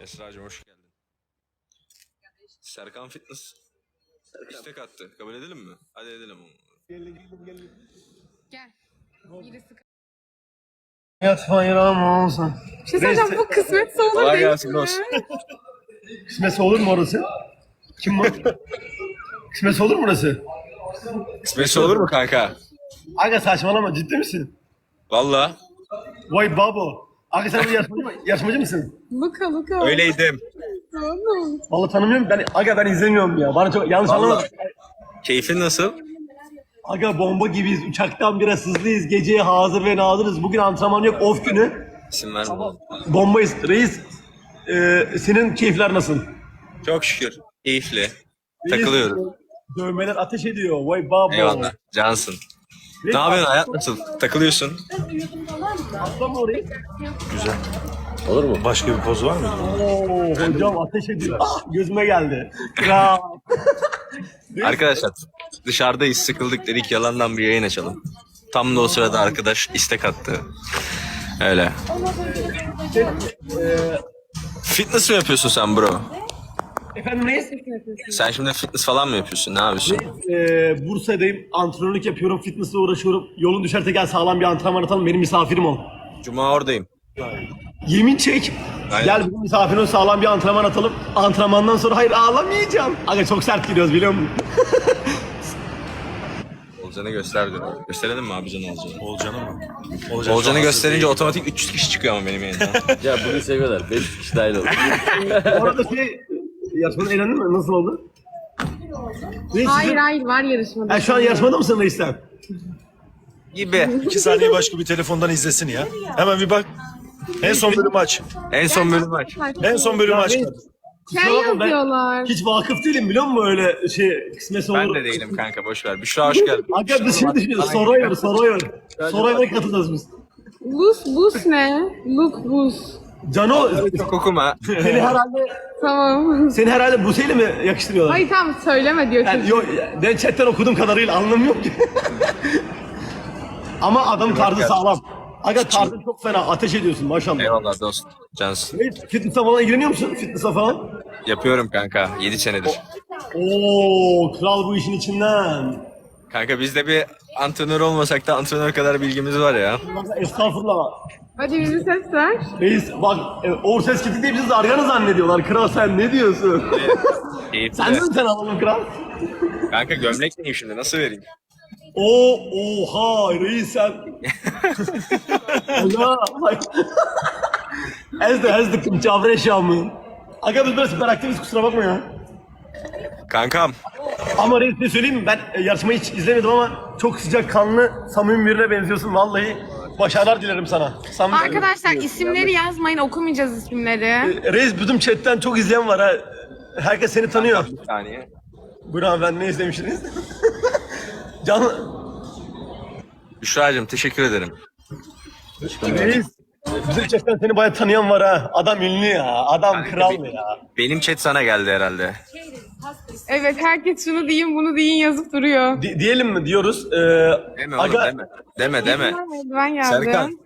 Esra'cığım hoş geldin. Serkan Fitness istek attı. Kabul edelim mi? Hadi edelim onu. Gel. Yine sık. Hayat hayran olsun. Bir şey söyleyeceğim bu kısmetse olur Kolay değil gelsin mi? dost. Kısmetse olur mu orası? Kim var? Kısmetse olur mu orası? Kısmetse olur mu kanka? Aga saçmalama ciddi misin? Valla Vay babo. Aga sen bir yarışmacı, mı- yarışmacı mısın? Luka Luka. öyleydim. Oğlum. Vallahi tanımıyorum ben. Aga ben izlemiyorum ya. Bana çok yanlış Vallahi. anlama. Keyfin nasıl? Aga bomba gibiyiz. Uçaktan biraz hızlıyız. Geceye hazır ve nazırız. Bugün antrenman yok. Off günü. İsim verme. Bombayız. Reis e, senin keyifler nasıl? Çok şükür. Keyifli. Takılıyoruz. Reis, Dövmeler ateş ediyor. Vay babo. Eyvallah. Cansın. Reis, Ne yapıyorsun? Hayat nasıl? Takılıyorsun. Atlama orayı. Güzel. Olur mu? Başka bir poz var mı? Oo, hocam ateş ediyor. Ah, gözüme geldi. Kral. Arkadaşlar dışarıdayız sıkıldık dedik yalandan bir yayın açalım. Tam da o sırada arkadaş istek attı. Öyle. Fitness mi yapıyorsun sen bro? Efendim reis? Sen şimdi fitness falan mı yapıyorsun? Ne yapıyorsun? Ee, Bursa'dayım. Antrenörlük yapıyorum. Fitnessle uğraşıyorum. Yolun düşerse gel sağlam bir antrenman atalım. Benim misafirim ol. Cuma oradayım. Yemin çek. Aynen. Gel benim misafirim ol sağlam bir antrenman atalım. Antrenmandan sonra hayır ağlamayacağım. Aga çok sert giriyoruz biliyor musun? Olcan'ı göster diyor. Gösterelim mi abi Can Olcan'ı? Olcan'ı mı? Olcan Olcan'ı an gösterince hazır otomatik 300 kişi çıkıyor ama benim yayından. Ya bunu seviyorlar. 5 kişi dahil oldu. Bu arada şey yarışmada eğlendin mi? Nasıl oldu? Reis, Hayır hayır var yarışmada. Ha, şu an yarışmada mısın reis sen? Gibi. İki saniye başka bir telefondan izlesin ya. Hemen bir bak. En son bölümü aç. En son bölüm aç. En son bölümü aç. Kusura bakma, ben yazıyorlar. Hiç vakıf değilim biliyor musun öyle şey kısmetse olur. Ben de değilim kanka boş ver. Büşra hoş geldin. Aga biz şimdi düşünüyoruz. Survivor, Survivor. Survivor'a katılacağız biz. Bus bus ne? Look bus. Cano Çok okuma. seni herhalde Tamam. seni herhalde Buse'yle mi yakıştırıyorlar? Hayır tamam söyleme diyor Yani, çocuk. yok, ben chatten okuduğum kadarıyla anlamıyorum ki. Ama adam tarzı sağlam. Aga tarzın çok fena. Ateş ediyorsun maşallah. Eyvallah dost. Cansın. Evet, fitness'a falan ilgileniyor musun? Fitness'a falan? Yapıyorum kanka. 7 senedir. Oo, kral bu işin içinden. Kanka biz de bir antrenör olmasak da antrenör kadar bilgimiz var ya. Estağfurullah. Hadi bir ses ver. Reis bak, e, Uğur Ses Kitik diye bizi zarganı zannediyorlar. Kral sen ne diyorsun? Keyifli. sen de mi sen alalım kral? Kanka gömlek neyim şimdi? Nasıl vereyim? Oo, oha reis sen. Allah. ezdi ezdi çavre eşyamı. Aga biz biraz hiperaktifiz kusura bakma ya. Kankam. Ama reis ne söyleyeyim mi? Ben e, yarışmayı hiç izlemedim ama çok sıcak kanlı, samimi birine benziyorsun. Vallahi başarılar dilerim sana. Samimi. Arkadaşlar isimleri yazmayın okumayacağız isimleri. E, Reis bizim chatten çok izleyen var ha. Herkes seni tanıyor. Bir saniye. Buyurun ben ne izlemişsiniz? Can Büşra'cığım teşekkür ederim. Reis. Bizim chatten seni bayağı tanıyan var ha. Adam ünlü ya. Adam Kanka, kral ya. Benim chat sana geldi herhalde. Evet herkes şunu deyin bunu deyin yazıp duruyor. Di- diyelim mi diyoruz? Ee, Deme oğlum aga, deme. Deme deme. Ben geldim. Serkan.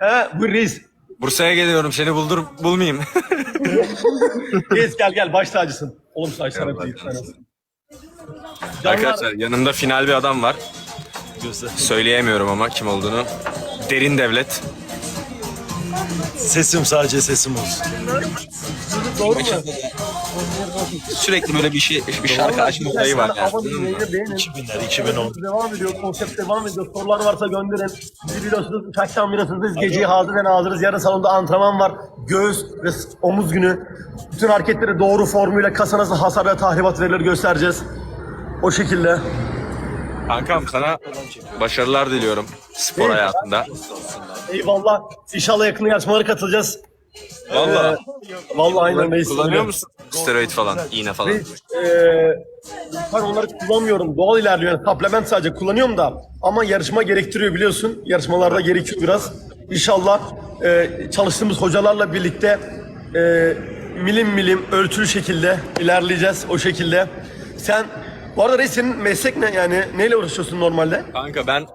He, buyur reis. Bursa'ya geliyorum seni buldur bulmayayım. Reis gel gel baş tacısın. Oğlum saç sana Eyvallah, bir Arkadaşlar yanımda final bir adam var. Göster. Söyleyemiyorum ama kim olduğunu. Derin Devlet. Sesim sadece sesim olsun. Doğru mu? Sürekli böyle bir şey bir şarkı açma olayı var yani. Abone olmayı, beğenin. 2000'ler, 2010. Devam ediyor, konsept devam ediyor. Sorular varsa gönderin. Bizi biliyorsunuz uçaktan biliyorsunuz geceyi hazır ve hazırız. Yarın salonda antrenman var. Göğüs ve omuz günü. Bütün hareketleri doğru formuyla kasa nasıl hasar ve tahribat verilir göstereceğiz. O şekilde. Kankam sana başarılar diliyorum spor hayatında. Eyvallah. İnşallah yakın yarışmalara katılacağız. Valla. Vallahi aynen reis. Kullanıyor musun? Steroid falan, iğne falan. Reis, ben onları kullanmıyorum. Doğal ilerliyor. Yani supplement sadece kullanıyorum da. Ama yarışma gerektiriyor biliyorsun. Yarışmalarda gerekiyor biraz. İnşallah eee, çalıştığımız hocalarla birlikte eee, milim milim ölçülü şekilde ilerleyeceğiz o şekilde. Sen bu arada reis senin meslek ne yani neyle uğraşıyorsun normalde? Kanka ben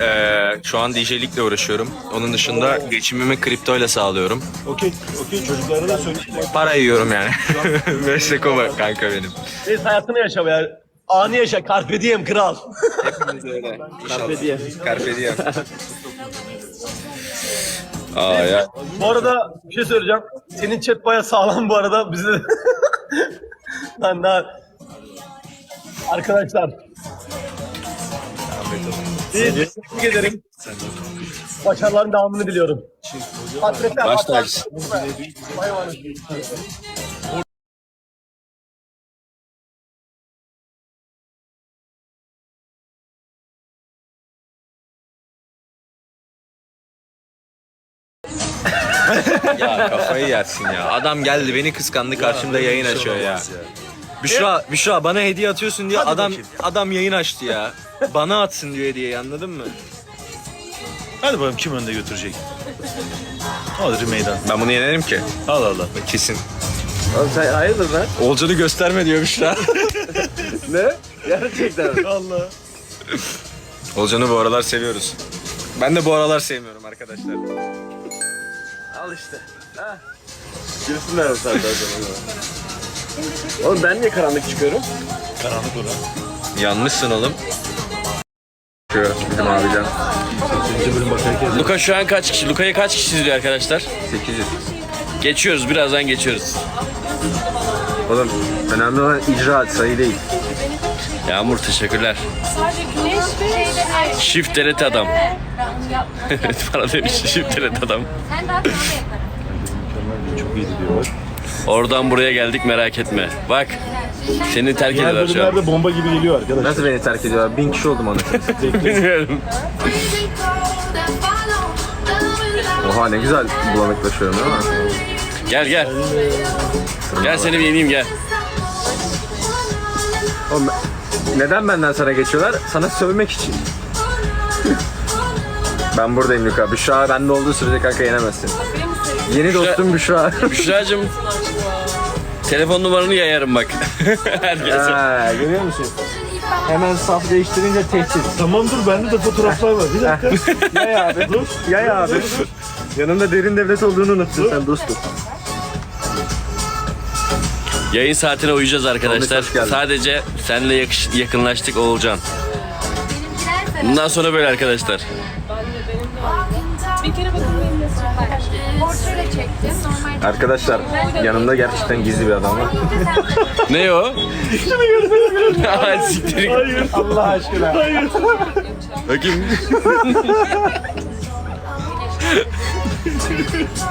Ee, şu an DJ'likle uğraşıyorum. Onun dışında geçimimi kriptoyla sağlıyorum. Okey, okey çocuklara da söyle. Para yiyorum yani. Meslek o bak kanka benim. Biz hayatını yaşa be. Anı yaşa. Carpe diem kral. Carpe diem. Carpe diem. Aa ya. Bu arada bir şey söyleyeceğim. Senin chat baya sağlam bu arada. Bizi Lan daha... Arkadaşlar. Biz teşekkür ederim. Başarıların devamını diliyorum. Hasretler. Baş tacısın. Bay. Ya kafayı yersin ya. Adam geldi beni kıskandı karşımda yayın açıyor ya. Büşra, Büşra bana hediye atıyorsun diye adam adam yayın açtı ya. Bana atsın diyor hediyeyi anladın mı? Hadi bakalım kim önde götürecek? Alır meydan. Ben bunu yenerim ki. Allah Allah. Kesin. Oğlum sen hayırdır lan? Olcan'ı gösterme diyor Büşra. Ne? Gerçekten. Allah. Olcan'ı bu aralar seviyoruz. Ben de bu aralar sevmiyorum arkadaşlar. Al işte. Ha. Girsinler o sonra. Oğlum ben niye karanlık çıkıyorum? Karanlık oran. Yanmışsın oğlum. Şu bizim abican. Luka şu an kaç kişi? Luka'yı kaç kişi izliyor arkadaşlar? 800. Geçiyoruz birazdan geçiyoruz. Oğlum önemli olan icra sayı değil. Yağmur teşekkürler. Shift delete adam. evet bana demiş shift delete adam. Sen daha sonra yaparım. Çok iyiydi diyorlar. Oradan buraya geldik merak etme. Bak seni terk Diğer ediyorlar şu an. bölümlerde bomba gibi geliyor arkadaş. Nasıl beni terk ediyorlar? Bin kişi oldum anasını. Bilmiyorum. Oha ne güzel bulanıklaşıyorum değil mi? Gel gel. Gel seni bir yeneyim gel. Oğlum, neden benden sana geçiyorlar? Sana sövmek için. ben buradayım Luka. Büşra bende olduğu sürece kanka yenemezsin. Yeni dostum Büşra. Büşra'cığım telefon numaranı yayarım bak. Herkese. Ha, görüyor musun? Hemen saf değiştirince tehdit. Tamam dur bende de fotoğraflar var. Bir dakika. Yay abi. Dur. Yay abi. Yanında derin devlet olduğunu unuttun sen dostum. Yayın saatine uyacağız arkadaşlar. Hoş geldin. Sadece seninle yakış- yakınlaştık Oğulcan. Bundan sonra böyle arkadaşlar. Portre çektim. Normal. Arkadaşlar yanımda gerçekten gizli bir adam var. Ne o? Şunu görsene. Siktir. Hayır. Allah aşkına. Hayır. Bakayım.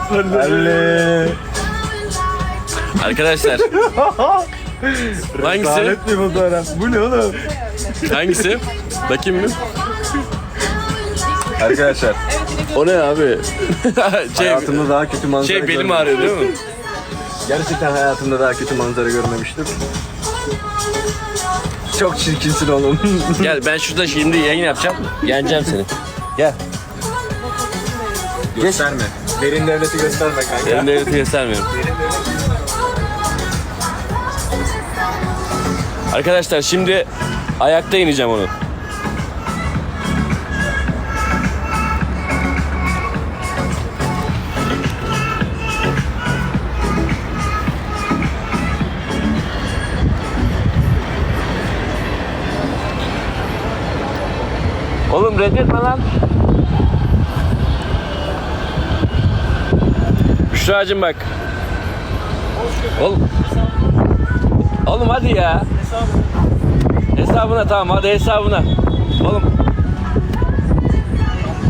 Halle. Arkadaşlar. Hangisi? Lanet bir fotoğraf. Bu ne oğlum? Hangisi? Bakayım mı? Arkadaşlar O ne abi? şey, hayatımda daha kötü manzara şey belim görmedim. ağrıyor değil mi? Gerçekten hayatımda daha kötü manzara görmemiştim. Çok çirkinsin oğlum. Gel ben şurada şimdi yayın yapacağım. Yeneceğim seni. Gel. gösterme. Derin devleti gösterme kanka. Benim devleti göstermiyorum. Arkadaşlar şimdi ayakta ineceğim onu. Oğlum reddetme lan. Büşra'cığım bak. Oğlum. Oğlum hadi ya. Hesabına tamam hadi hesabına. Oğlum.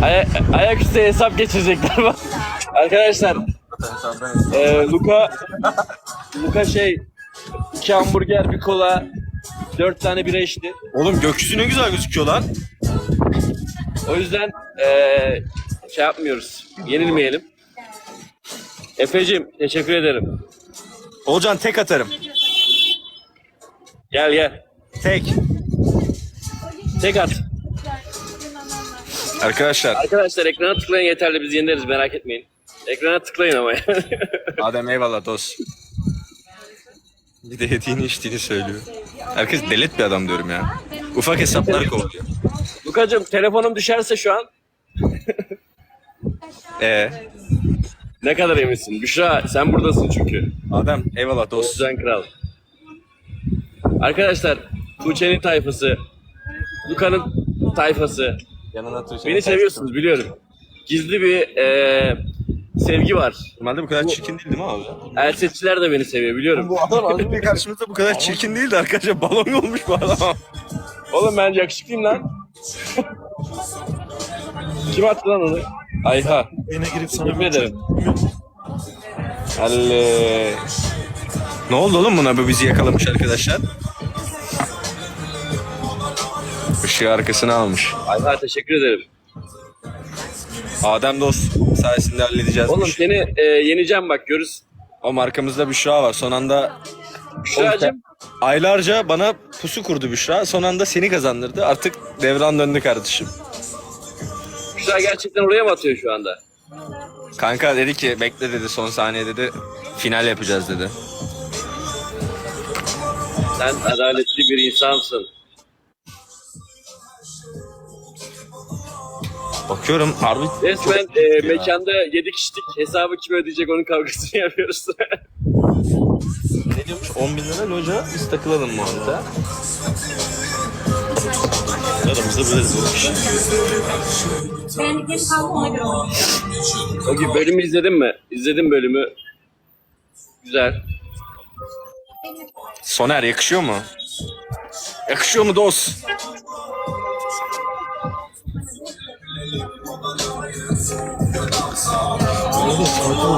Aya ayaküstü hesap geçirecekler bak. Arkadaşlar. eee Luka Luka şey iki hamburger bir kola dört tane bira içti. Oğlum gökyüzü ne güzel gözüküyor lan. O yüzden eee şey yapmıyoruz. Yenilmeyelim. Efe'cim teşekkür ederim. Olcan tek atarım. Gel gel. Tek. Tek at. Arkadaşlar Arkadaşlar ekrana tıklayın yeterli biz yenileriz merak etmeyin. Ekrana tıklayın ama yani. Adem eyvallah dost. Bir de yediğini içtiğini söylüyor. Herkes delet bir adam diyorum ya. Ufak hesapları kovalıyor. Lukacım telefonum düşerse şu an Ee, ne kadar eminsin? Büşra sen buradasın çünkü. adam eyvallah dost. Dostcan Kral. Arkadaşlar Tuğçe'nin tayfası, Luka'nın tayfası. Yanına Tuğçe. Beni seviyorsunuz biliyorum. Gizli bir eee, sevgi var. Normalde bu kadar çirkin değil değil mi abi? Elsetçiler de beni seviyor biliyorum. Bu adam az önce karşımızda bu kadar çirkin değildi arkadaşlar. Balon olmuş bu adam. Oğlum ben yakışıklıyım lan. Kim attı lan onu? Ayha. Yine girip sana Teşekkür ederim. Halle. Ne oldu oğlum buna bu bizi yakalamış arkadaşlar? Işığı arkasına almış. Ayha teşekkür ederim. Adem dost sayesinde halledeceğiz. bu Oğlum işi. seni eee, yeneceğim bak görürüz. O markamızda Büşra var. Son anda Büşra'cığım aylarca bana pusu kurdu Büşra. Son anda seni kazandırdı. Artık devran döndü kardeşim. Büşra gerçekten oraya mı atıyor şu anda? Kanka dedi ki bekle dedi son saniye dedi. Final yapacağız dedi. Sen adaletli bir insansın. Bakıyorum harbi Resmen eee, mekanda 7 kişilik hesabı kim ödeyecek onun kavgasını yapıyoruz. Ne diyormuş 10 bin lira loca biz takılalım muhabbete. Aramızda biliriz oğlum. Ben geç kaldım ona göre o gibi bölümü izledin mi? İzledim bölümü. Güzel. Soner yakışıyor mu? Yakışıyor mu dost?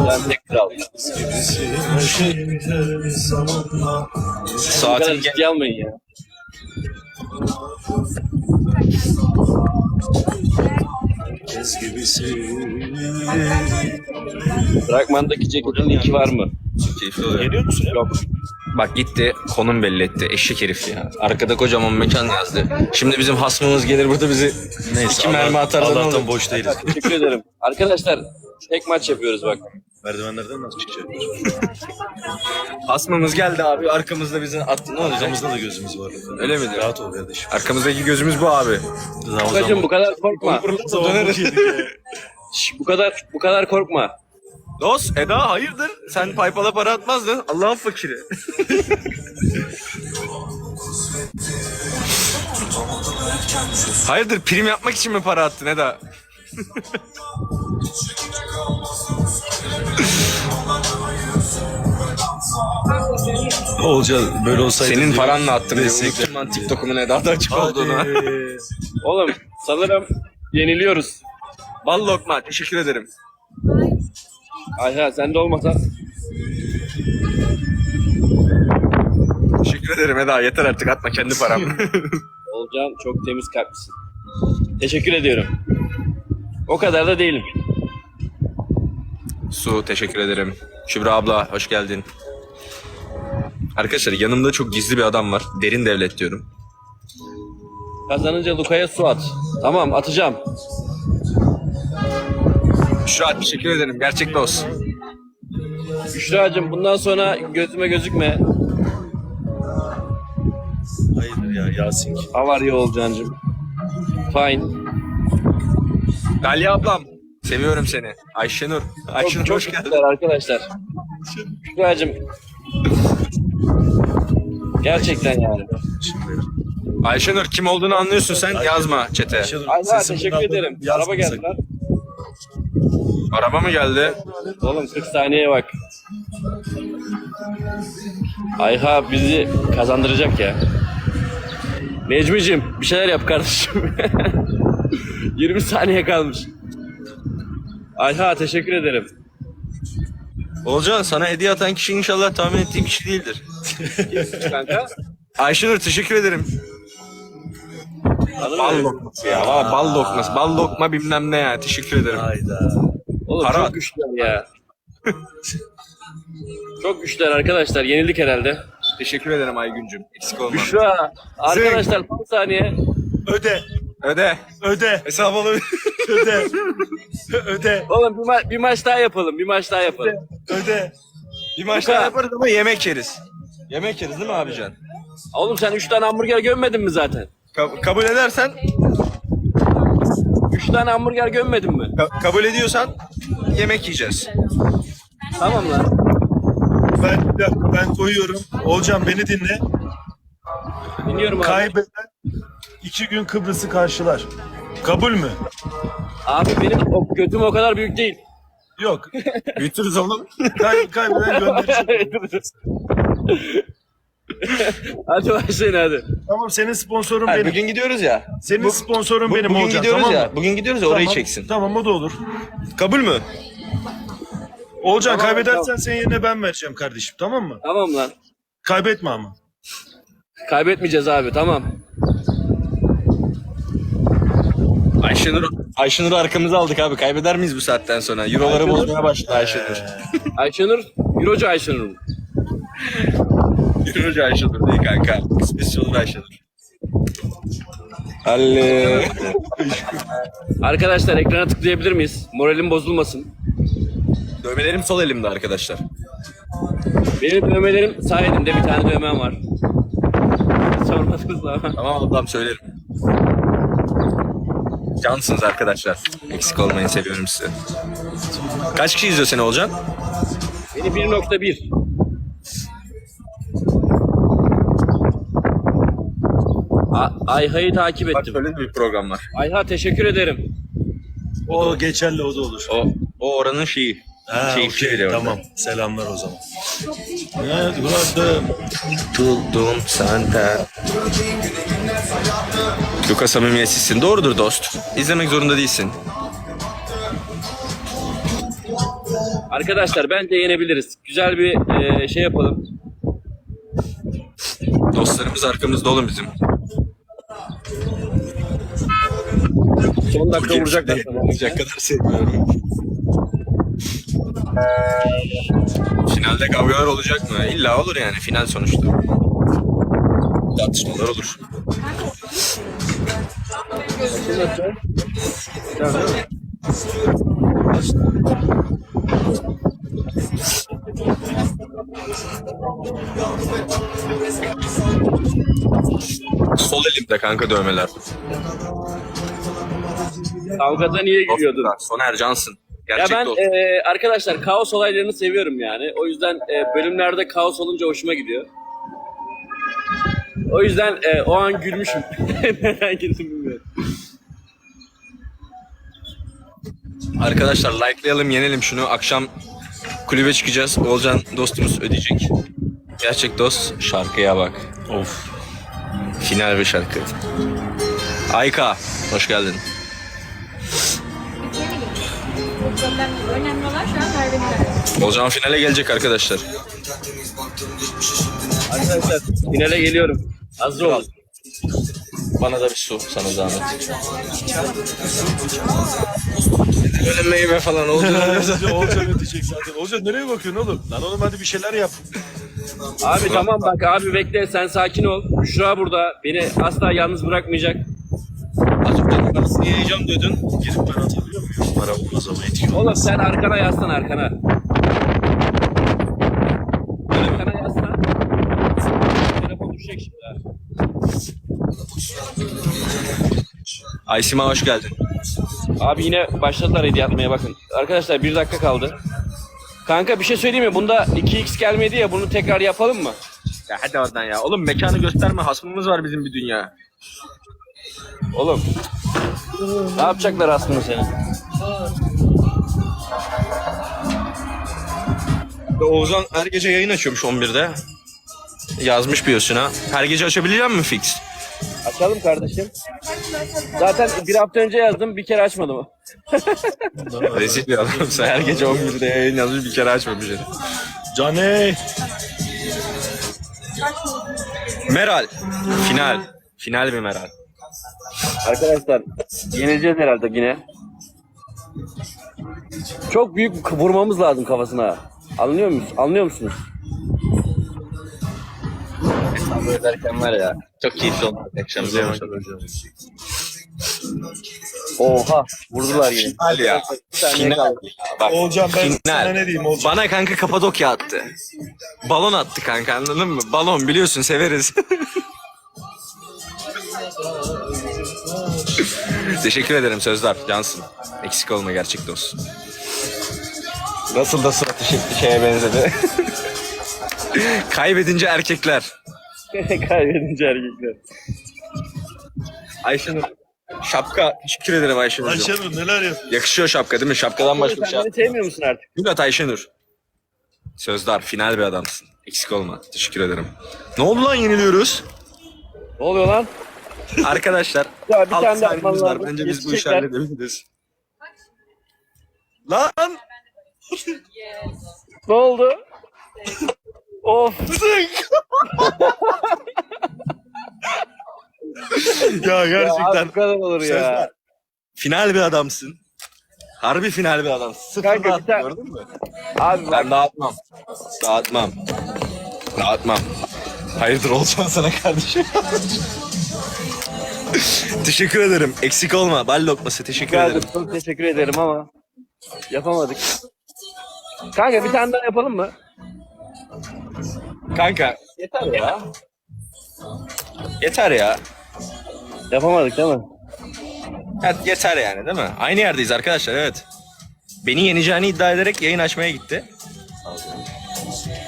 Ben tek Saatin gel. almayın ya. Fragmandaki ceketin linki var mı? Keyifli oluyor. Geliyor musun? Yok. Bak gitti konum belli etti. Eşek herif ya. Arkada kocaman mekan yazdı. Şimdi bizim hasmımız gelir burada bizi Neyse. iki mermi atar da ne Allah'tan boş değiliz. Teşekkür ederim. Arkadaşlar tek maç yapıyoruz bak. Merdivenlerden nasıl çıkacak? Hasmımız geldi abi arkamızda bizi attı. Ne olacak? Arkamızda da gözümüz var. Öyle mi diyor? Rahat ol kardeşim. Arkamızdaki gözümüz bu abi. Zaman. bu kadar korkma. Şş, bu kadar bu kadar korkma. Dost Eda hayırdır? Sen paypala para atmazdın. Allah'ın fakiri. hayırdır prim yapmak için mi para attın Eda? Olcan böyle olsaydı. Senin paranla attım diye. Destekle. Unuttum lan TikTok'umun Eda'da açık olduğunu. Hadi. Oğlum sanırım yeniliyoruz. Bal lokma teşekkür ederim. Ayha sen de olmasa Teşekkür ederim Eda yeter artık atma kendi param. Olcan çok temiz kalplisin. Teşekkür ediyorum. O kadar da değilim. Su teşekkür ederim. Kübra abla hoş geldin. Arkadaşlar yanımda çok gizli bir adam var. Derin devlet diyorum. Kazanınca Luka'ya su at. Tamam atacağım. Şu an teşekkür ederim. Gerçek dost. Büşra'cığım bundan sonra gözüme gözükme. Hayırdır ya Yasin. Are you Olcan'cığım? Fine. Galya ablam. Seviyorum seni. Ayşenur. Ayşenur çok hoş geldin. güzel arkadaşlar. Büşra'cığım. Gerçekten yani. Ayşenur kim olduğunu anlıyorsun sen yazma çete. Ayha teşekkür ederim. Araba geldi geldi lan. Araba mı geldi? Oğlum 40 saniyeye bak. Ayha bizi kazandıracak ya. Necmi'cim bir şeyler yap kardeşim. 20 saniye kalmış. Ayha teşekkür ederim. Olcan sana hediye atan kişi inşallah tahmin ettiğim kişi değildir. Kanka. Ayşenur teşekkür ederim. Bal Tanımıyorum. lokması ya. Valla bal lokması. Bal lokma bilmem ne ya. Teşekkür ederim. Hayda. Oğlum Para- çok güçler ya. çok güçler arkadaşlar. Yenildik herhalde. Teşekkür ederim Aygüncüm. Eksik olma. Büşra. Arkadaşlar son saniye. Öde. Öde. Öde. Hesap alabilir. Öde. Öde. Oğlum bir, ma- bir maç daha yapalım. Bir maç daha yapalım. Öde. Bir maç daha yaparız ama yemek yeriz. Yemek yeriz değil mi abican? Oğlum sen 3 tane hamburger gömmedin mi zaten? Ka- kabul edersen tane hamburger gömmedin mi? Ka- kabul ediyorsan yemek yiyeceğiz. Tamam lan. Ben, bir dakika, ben koyuyorum. Olcan beni dinle. Dinliyorum abi. Kaybeden iki gün Kıbrıs'ı karşılar. Kabul mü? Abi benim o, götüm o kadar büyük değil. Yok. Büyütürüz oğlum. Kay, kaybeden gönderecek. hadi başlayın hadi. tamam senin sponsorun Hayır, benim. bugün gidiyoruz ya. Senin Bu- sponsorun Bu- benim bugün Olcan. gidiyoruz tamam ya. mı? Bugün gidiyoruz ya orayı Tamam, çeksin. Tamam o da olur. Kabul mü? Olcan Tamam, kaybedersen tamam. senin yerine ben vereceğim kardeşim tamam mı? Tamam lan. Kaybetme ama. Kaybetmeyeceğiz abi tamam. Ayşenur, Ayşenur'u arkamıza aldık abi. Kaybeder miyiz bu saatten sonra? Euroları bozmaya başladı Ayşenur. Ayşenur, Eurocu Ayşenur. mu? Eurocu Ayşenur değil kanka. Kısmetse olur Ayşenur. Halle. Arkadaşlar ekrana tıklayabilir miyiz? Moralim bozulmasın. Dövmelerim sol elimde arkadaşlar. Benim dövmelerim sağ elimde bir tane dövmem var. Sormadınız ama. Tamam ablam söylerim. Cansınız arkadaşlar. Eksik olmayın seviyorum sizi. Kaç kişi izliyor seni Olcan? Beni 1.1. A- Ayha'yı takip Bak ettim. böyle de bir program var. Ayha teşekkür ederim. O geçerli o da olur. O, o oranın şeyi. Ha, Keyifli okey, biri orada. tamam. Selamlar o zaman. Evet, burada Tutuldum senden. Luka samimiyetsizsin. Doğrudur dost. İzlemek zorunda değilsin. Arkadaşlar bence yenebiliriz. Güzel bir e, şey yapalım. Dostlarımız arkamızda olun bizim. Son dakika vuracaklar. Olacak kadar sevmiyorum. Finalde kavgalar olacak mı? İlla olur yani final sonuçta. Tartışmalar olur. Sol elimde kanka dövmeler. Kavgada niye gülüyordun? Soner Cansın. Ya Gerçek ben dost. e, arkadaşlar kaos olaylarını seviyorum yani. O yüzden e, bölümlerde kaos olunca hoşuma gidiyor. O yüzden e, o an gülmüşüm. Neden güldüm bilmiyorum. Arkadaşlar likelayalım yenelim şunu. Akşam kulübe çıkacağız. Olcan dostumuz ödeyecek. Gerçek dost şarkıya bak. Of. Final bir şarkı. Ayka hoş geldin. Önemli olan şu an. Olcan finale gelecek arkadaşlar. Arkadaşlar finale geliyorum. Hazır olun. Bana da bir su sana zahmet. Böyle meyve falan olacak. Olcan ödeyecek zaten. Olcan nereye bakıyorsun oğlum? Lan oğlum hadi bir şeyler yap. Abi tamam bak abi bekle sen sakin ol. Büşra burada. Beni asla yalnız bırakmayacak. Azıcık parasını yiyeceğim dedin. Gidip ben atabiliyor muyum? Para olmaz ama etki Oğlum sen arkana yaslan. Arkana yaslan. Telefon düşecek şimdi ha. Aysima hoş geldin. Abi yine başladılar hediye atmaya bakın. Arkadaşlar bir dakika kaldı. Kanka bir şey söyleyeyim mi? Bunda 2x gelmedi ya bunu tekrar yapalım mı? Ya hadi oradan ya. Oğlum mekanı gösterme. Hasmımız var bizim bir dünya. Oğlum. Ne yapacaklar aslında seni? Ve Oğuzhan her gece yayın açıyormuş 11'de. Yazmış biyosuna. Her gece açabilecek mi fix? Açalım kardeşim. Zaten bir hafta önce yazdım bir kere açmadım. Rezil bir adamsa her gece 11'de yayın yazmış bir kere açmamış herif. Caney. Meral. Final. Final bir Meral. Arkadaşlar yenileceğiz herhalde yine. Çok büyük vurmamız lazım kafasına. Anlıyor musunuz? Anlıyor musunuz? Böyle derken var ya. Çok keyifli oldu. Akşam Oha vurdular yine. Final ya. Bir saniye Final. kaldı. Bak. Olcan ben Final. sana ne diyeyim Olcan? Bana kanka Kapadokya attı. Balon attı kanka anladın mı? Balon biliyorsun severiz. Teşekkür ederim Sözler. Cansın. Eksik olma gerçek dost. Nasıl da suratı şekli şeye benzedi. Kaybedince erkekler. Kaybedince erkekler. Ayşenur. Şapka. Teşekkür ederim Ayşenur. Ayşenur neler yapıyor? Yakışıyor şapka değil mi? Şapkadan başka bir şey. Sen beni sevmiyor musun artık? Murat Ayşenur. Sözler. Final bir adamsın. Eksik olma. Teşekkür ederim. Ne oldu lan yeniliyoruz? Ne oluyor lan? Arkadaşlar. Ya bir alt tane de atman var. Bence biz bu işi halledebiliriz. Lan! Ne oldu? of. Ya Ya gerçekten. bu kadar olur ya. Sözler. Final bir adamsın. Harbi final bir adamsın. Sıfır Kanka bir dağıttın, tane- gördün mü? Abi bak. Ben dağıtmam. Dağıtmam. Dağıtmam. Hayırdır olacağım sana kardeşim. teşekkür ederim. Eksik olma. Bal lokması teşekkür Geldim. ederim. Çok teşekkür ederim ama yapamadık. Kanka bir tane daha yapalım mı? Kanka yeter ya. Yeter ya. Yapamadık değil mi? Evet, yeter yani değil mi? Aynı yerdeyiz arkadaşlar evet. Beni yeneceğini iddia ederek yayın açmaya gitti.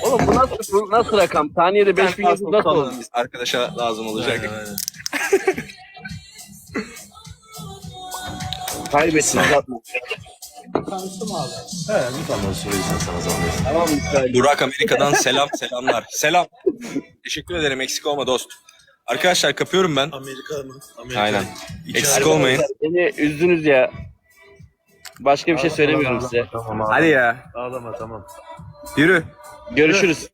Oğlum bu nasıl, bu nasıl rakam? Saniyede 5000 yazı nasıl olur? Biz Arkadaşa lazım olacak. Kaybetsin. He bir tane söyleyeceğim sana zahmet. tamam. Burak Amerika'dan selam selamlar. Selam. Teşekkür ederim eksik olma dost. Arkadaşlar kapıyorum ben. Amerika mı? Amerika. Aynen. İki Eksik ay- olmayın. Beni üzdünüz ya. Başka bir şey söylemiyorum size. Hadi ya. Ağlama tamam. Yürü. Görüşürüz.